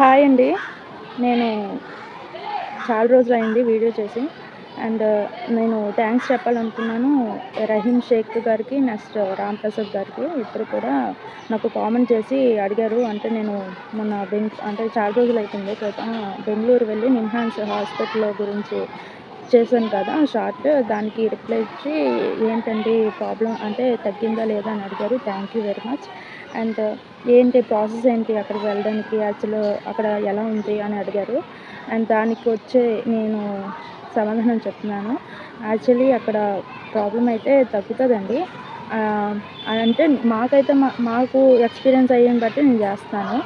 Hi అండి. నేను చాలా రోజులు అయింది వీడియో చేసి. అండ్ నేను థ్యాంక్స్ చెప్పాలనుకున్నాను రహీం షేక్ గారికి నెక్స్ట్ రామ్ ప్రసాద్ గారికి. ఇద్దరు కూడా నాకు కామెంట్ చేసి అడిగారు. అంటే నేను మొన్న బెంగ్ అంటే చాలా రోజులు అవుతుంది బెంగళూరు వెళ్ళి నిమ్హాన్స్ హాస్పిటల్ గురించి చేశాను కదా షార్ట్ దానికి రిప్లై ఇచ్చి ఏంటండి ప్రాబ్లం అంటే తగ్గిందా లేదా అని అడిగారు. Thank you very much. And ఏంటి ప్రాసెస్ ఏంటి అక్కడికి వెళ్ళడానికి అసలు అక్కడ ఎలా ఉంది అని అడిగారు. అండ్ దానికి వచ్చే నేను సమాధానం చెప్తున్నాను. యాక్చువల్లీ అక్కడ ప్రాబ్లం అయితే తగ్గుతుందండి. అంటే మాకైతే మా మాకు ఎక్స్పీరియన్స్ అయ్యేని బట్టి నేను చేస్తాను.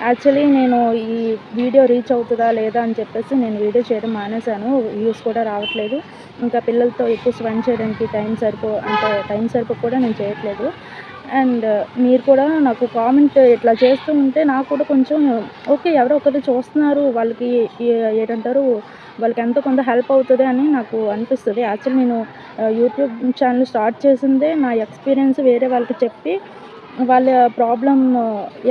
యాక్చువల్లీ నేను ఈ వీడియో రీచ్ అవుతుందా లేదా అని చెప్పేసి నేను వీడియో చేయడం మానేశాను. వ్యూస్ కూడా రావట్లేదు. ఇంకా పిల్లలతో ఎక్కువ స్పెండ్ చేయడానికి టైం సరిపో అంటే టైం సరిపో కూడా నేను చేయట్లేదు. అండ్ మీరు కూడా నాకు కామెంట్ ఇట్లా చేస్తూ ఉంటే నాకు కూడా కొంచెం ఓకే ఎవరో ఒకరు చూస్తున్నారు. వాళ్ళకి ఏంటంటారు? వాళ్ళకి ఎంతో కొంత హెల్ప్ అవుతుంది అని నాకు అనిపిస్తుంది. యాక్చువల్ నేను యూట్యూబ్ ఛానల్ స్టార్ట్ చేసిందే నా ఎక్స్పీరియన్స్ వేరే వాళ్ళకి చెప్పి వాళ్ళ ప్రాబ్లం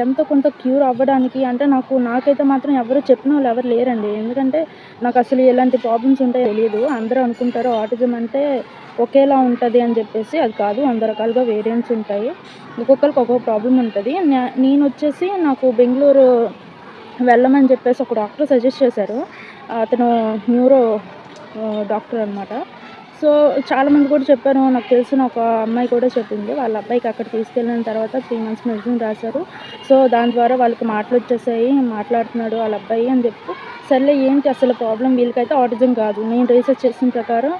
ఎంతో కొంత క్యూర్ అవ్వడానికి అంటే నాకు నాకైతే మాత్రం ఎవరు చెప్పిన వాళ్ళు ఎవరు లేరండి. ఎందుకంటే నాకు అసలు ఎలాంటి ప్రాబ్లమ్స్ ఉంటాయో తెలియదు అందరూ అనుకుంటారు ఆటిజం అంటే ఒకేలా ఉంటుంది అని చెప్పేసి అది కాదు. వంద రకాలుగా వేరియంట్స్ ఉంటాయి. ఒక్కొక్కరికి ఒక్కొక్క ప్రాబ్లం ఉంటుంది. నేను వచ్చేసి నాకు బెంగళూరు వెళ్ళమని చెప్పేసి ఒక డాక్టర్ సజెస్ట్ చేశారు. అతను న్యూరో డాక్టర్ అనమాట సో చాలామంది కూడా చెప్పారు నాకు తెలిసిన ఒక అమ్మాయి కూడా చెప్పింది. వాళ్ళ అబ్బాయికి అక్కడ తీసుకెళ్ళిన తర్వాత త్రీ మంత్స్ మెడిసిన్ రాశారు. సో దాని ద్వారా వాళ్ళకి మాటలు వచ్చేసాయి మాట్లాడుతున్నాడు వాళ్ళ అబ్బాయి అని చెప్పి. సర్లే ఏంటి అసలు ప్రాబ్లం వీళ్ళకైతే ఆటిజం కాదు. నేను రీసెర్చ్ చేసిన ప్రకారం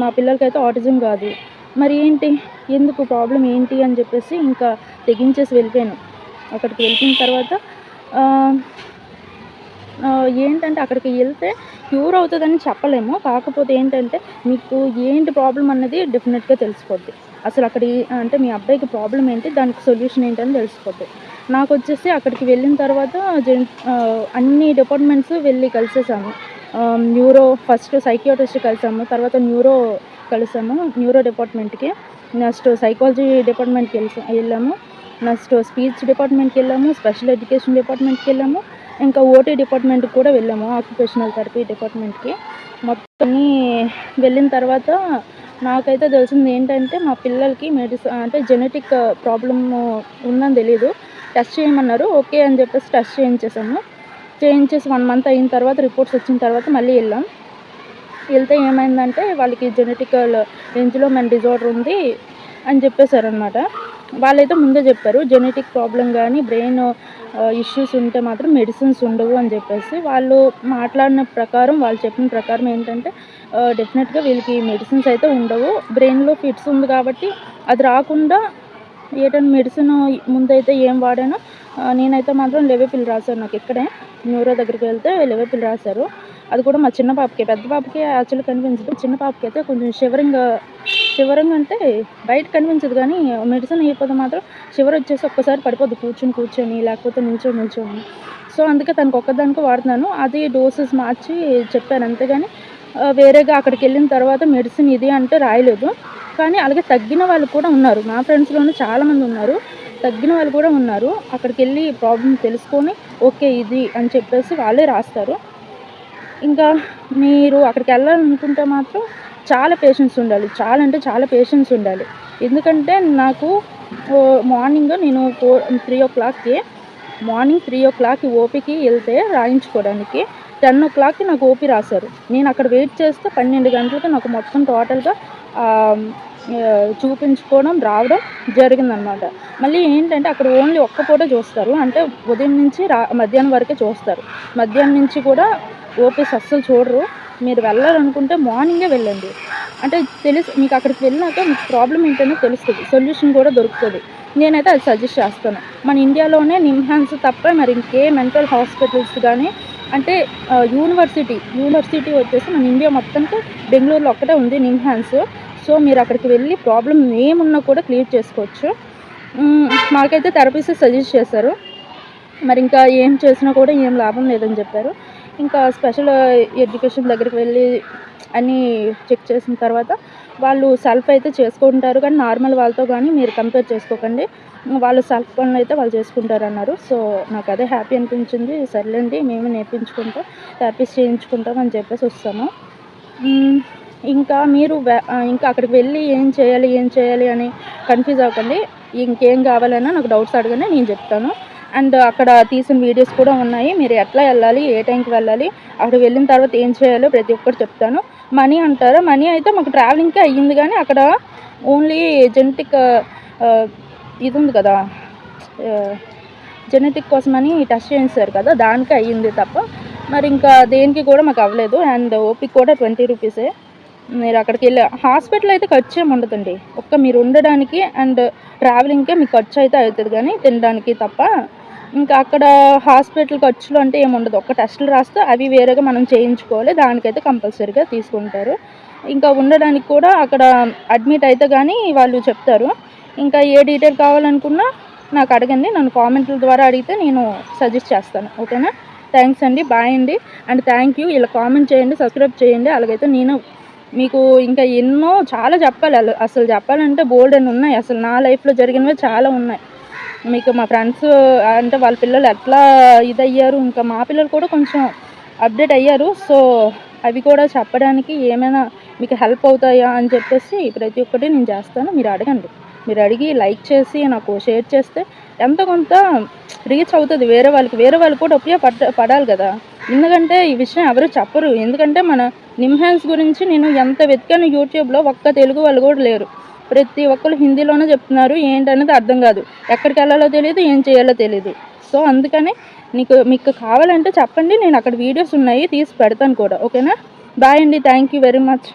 మా పిల్లలకైతే ఆటిజం కాదు. మరి ఏంటి? ఎందుకు? ప్రాబ్లం ఏంటి? అని చెప్పేసి ఇంకా తెగించేసి వెళ్ళిపోయాను. అక్కడికి వెళ్ళిన తర్వాత ఏంటంటే అక్కడికి వెళ్తే క్యూర్ అవుతుందని చెప్పలేము. కాకపోతే ఏంటంటే మీకు ఏంటి ప్రాబ్లం అన్నది డెఫినెట్గా తెలిసిపోద్ది. అసలు అక్కడ అంటే మీ అబ్బాయికి ప్రాబ్లం ఏంటి దానికి సొల్యూషన్ ఏంటని తెలిసిపోద్ది. నాకు వచ్చేసి అక్కడికి వెళ్ళిన తర్వాత జెన్ అన్ని డిపార్ట్మెంట్స్ వెళ్ళి కలిసేసాము. న్యూరో ఫస్ట్ సైకియాట్రిస్ట్ కలిసాము తర్వాత న్యూరో కలిసాము న్యూరో డిపార్ట్మెంట్కి నెక్స్ట్ సైకాలజీ డిపార్ట్మెంట్కి వెళ్ళాము. నెక్స్ట్ స్పీచ్ డిపార్ట్మెంట్కి వెళ్ళాము స్పెషల్ ఎడ్యుకేషన్ డిపార్ట్మెంట్కి వెళ్ళాము. ఇంకా ఓటీ డిపార్ట్మెంట్కి కూడా వెళ్ళాము ఆక్యుపేషనల్ థెరపీ డిపార్ట్మెంట్కి. మొత్తం వెళ్ళిన తర్వాత నాకైతే తెలిసింది ఏంటంటే మా పిల్లలకి మెడిసిన్ అంటే జెనెటిక్ ప్రాబ్లమ్ ఉందని తెలియదు టెస్ట్ చేయమన్నారు ఓకే అని చెప్పేసి టెస్ట్ చేయించేసాము. చేయించేసి వన్ మంత్ అయిన తర్వాత రిపోర్ట్స్ వచ్చిన తర్వాత మళ్ళీ వెళ్ళాం. వెళ్తే ఏమైందంటే వాళ్ళకి జెనెటికల్ రేంజ్లో మన డిజార్డర్ ఉంది అని చెప్పేశారనమాట వాళ్ళైతే ముందే చెప్పారు జెనెటిక్ ప్రాబ్లం కానీ బ్రెయిన్ ఇష్యూస్ ఉంటే మాత్రం మెడిసిన్స్ ఉండవు అని చెప్పేసి వాళ్ళు మాట్లాడిన ప్రకారం వాళ్ళు చెప్పిన ప్రకారం ఏంటంటే డెఫినెట్గా వీళ్ళకి మెడిసిన్స్ అయితే ఉండవు. బ్రెయిన్లో ఫిట్స్ ఉంది కాబట్టి అది రాకుండా ఏదైనా మెడిసిన్ ముందైతే ఏం వాడానో నేనైతే మాత్రం లెవెపిల్ రాశాను. నాకు ఇక్కడే న్యూరో దగ్గరికి వెళ్తే లెవెపిల్ రాశారు. అది కూడా మా చిన్న పాపకి పెద్ద పాపకి యాక్చువల్లీ కనిపించదు చిన్న పాపకి అయితే కొంచెం షివరింగ్ షివరింగ్ అంటే బయట కనిపించదు కానీ మెడిసిన్ అయిపోతే మాత్రం షివర్ వచ్చేసి ఒక్కసారి పడిపోద్ది కూర్చొని కూర్చొని లేకపోతే నిల్చొని నిల్చొని సో అందుకే తనకు ఒక్కదానికి వాడుతున్నాను. అది డోసెస్ మార్చి చెప్పాను. అంతేగాని వేరేగా అక్కడికి వెళ్ళిన తర్వాత మెడిసిన్ ఇది అంటే రాయలేదు. కానీ అలాగే తగ్గిన వాళ్ళు కూడా ఉన్నారు. మా ఫ్రెండ్స్లోనే చాలామంది ఉన్నారు. తగ్గిన వాళ్ళు కూడా ఉన్నారు. అక్కడికి వెళ్ళి ప్రాబ్లం తెలుసుకొని ఓకే ఇది అని చెప్పేసి వాళ్ళే రాస్తారు. ఇంకా మీరు అక్కడికి వెళ్ళాలనుకుంటే మాత్రం చాలా పేషెన్స్ ఉండాలి. చాలా అంటే చాలా పేషెన్స్ ఉండాలి. ఎందుకంటే నాకు మార్నింగ్ నేను ఫోర్ త్రీ ఓ క్లాక్కి మార్నింగ్ త్రీ ఓ క్లాక్కి ఓపీకి వెళ్తే రాయించుకోవడానికి టెన్ ఓ క్లాక్కి నాకు ఓపీ రాశారు. నేను అక్కడ వెయిట్ చేస్తే పన్నెండు గంటలకి నాకు మొత్తం టోటల్గా చూపించుకోవడం రావడం జరిగిందనమాట మళ్ళీ ఏంటంటే అక్కడ ఓన్లీ ఒక్క పూట చూస్తారు. అంటే ఉదయం నుంచి రా మధ్యాహ్నం వరకే చూస్తారు. మధ్యాహ్నం నుంచి కూడా ఓపీస్ అస్సలు చూడరు. మీరు వెళ్ళాలనుకుంటే మార్నింగే వెళ్ళండి. అంటే తెలుసు మీకు అక్కడికి వెళ్ళినాక మీకు ప్రాబ్లం ఏంటనో తెలుస్తుంది. సొల్యూషన్ కూడా దొరుకుతుంది. నేనైతే అది సజెస్ట్ చేస్తాను. మన ఇండియాలోనే నిమ్హాన్స్ తప్ప మరి ఇంకే మెంటల్ హాస్పిటల్స్ కానీ అంటే యూనివర్సిటీ యూనివర్సిటీ వచ్చేసి మన ఇండియా మొత్తంతో బెంగళూరులో ఒక్కటే ఉంది నిమ్హాన్స్. సో మీరు అక్కడికి వెళ్ళి ప్రాబ్లం ఏమున్నా కూడా క్లియర్ చేసుకోవచ్చు. మాకైతే థెరపీస్ సజెస్ట్ చేశారు. మరి ఇంకా ఏం చేసినా కూడా ఏం లాభం లేదని చెప్పారు. ఇంకా స్పెషల్ ఎడ్యుకేషన్ దగ్గరికి వెళ్ళి అన్నీ చెక్ చేసిన తర్వాత వాళ్ళు సెల్ఫ్ అయితే చేసుకుంటారు కానీ నార్మల్ వాళ్ళతో కానీ మీరు కంపేర్ చేసుకోకండి. వాళ్ళు సెల్ఫ్ పనులు అయితే వాళ్ళు చేసుకుంటారు అన్నారు సో నాకు అదే హ్యాపీ అనిపించింది. సర్లేండి మేము నేర్పించుకుంటాం థెరపీస్ చేయించుకుంటాం అని చెప్పేసి వస్తాము ఇంకా మీరు ఇంకా అక్కడికి వెళ్ళి ఏం చేయాలి ఏం చేయాలి అని కన్ఫ్యూజ్ అవ్వకండి. ఇంకేం కావాలన్నా నాకు డౌట్స్ అడగండి నేను చెప్తాను. అండ్ అక్కడ తీసిన వీడియోస్ కూడా ఉన్నాయి. మీరు ఎట్లా వెళ్ళాలి ఏ టైంకి వెళ్ళాలి అక్కడ వెళ్ళిన తర్వాత ఏం చేయాలో ప్రతి ఒక్కటి చెప్తాను. మనీ అంటారా? మనీ అయితే మాకు ట్రావెలింగ్కే అయ్యింది కానీ అక్కడ ఓన్లీ జెనెటిక్ ఇది ఉంది కదా జెనెటిక్ కోసమని టెస్ట్ చేయించారు కదా దానికి అయ్యింది తప్ప. మరి ఇంకా దేనికి కూడా మాకు అవ్వలేదు. అండ్ ఓపిక కూడా ట్వంటీ రూపీసే. మీరు అక్కడికి వెళ్ళి హాస్పిటల్ అయితే ఖర్చు ఏమి ఉండదండి. ఒక్క మీరు ఉండడానికి అండ్ ట్రావెలింగ్కే మీకు ఖర్చు అయితే అవుతుంది కానీ తినడానికి తప్ప. ఇంకా అక్కడ హాస్పిటల్ ఖర్చులు అంటే ఏముండదు ఒక్క టెస్టులు రాస్తే అవి వేరేగా మనం చేయించుకోవాలి. దానికైతే కంపల్సరీగా తీసుకుంటారు. ఇంకా ఉండడానికి కూడా అక్కడ అడ్మిట్ అయితే కానీ వాళ్ళు చెప్తారు. ఇంకా ఏ డీటెయిల్ కావాలనుకున్నా నాకు అడగండి. నన్ను కామెంట్ల ద్వారా అడిగితే నేను సజెస్ట్ చేస్తాను. ఓకేనా? థ్యాంక్స్ అండి. బాయ్ అండి. And thank you. ఇలా కామెంట్ చేయండి సబ్స్క్రైబ్ చేయండి. అలాగైతే నేను మీకు ఇంకా ఎన్నో చాలా చెప్పాలి అసలు చెప్పాలంటే బోల్డ్ అని ఉన్నాయి. అసలు నా లైఫ్లో జరిగినవి చాలా ఉన్నాయి. మీకు మా ఫ్రెండ్స్ అంటే వాళ్ళ పిల్లలు ఎట్లా ఇదయ్యారు ఇంకా మా పిల్లలు కూడా కొంచెం అప్డేట్ అయ్యారు. సో అవి కూడా చెప్పడానికి ఏమైనా మీకు హెల్ప్ అవుతాయా అని చెప్పేసి ప్రతి ఒక్కటి నేను చేస్తాను. మీరు అడగండి. మీరు అడిగి లైక్ చేసి నాకు షేర్ చేస్తే ఎంత కొంత రీచ్ అవుతుంది. వేరే వాళ్ళకి వేరే వాళ్ళకి కూడా ఉపయోగపడ పడాలి కదా. ఎందుకంటే ఈ విషయం ఎవరు చెప్పరు. ఎందుకంటే మన నిమ్హాన్స్ గురించి నేను ఎంత వెతికాను యూట్యూబ్లో ఒక్క తెలుగు వాళ్ళు కూడా లేరు. ప్రతి ఒక్కరు హిందీలోనే చెప్తున్నారు. ఏంటనేది అర్థం కాదు. ఎక్కడికి వెళ్ళాలో తెలియదు ఏం చేయాలో తెలియదు సో అందుకని నీకు మీకు కావాలంటే చెప్పండి. నేను అక్కడ వీడియోస్ ఉన్నాయి తీసి పెడతాను కూడా. ఓకేనా? బాయ్ అండి. Thank you very much.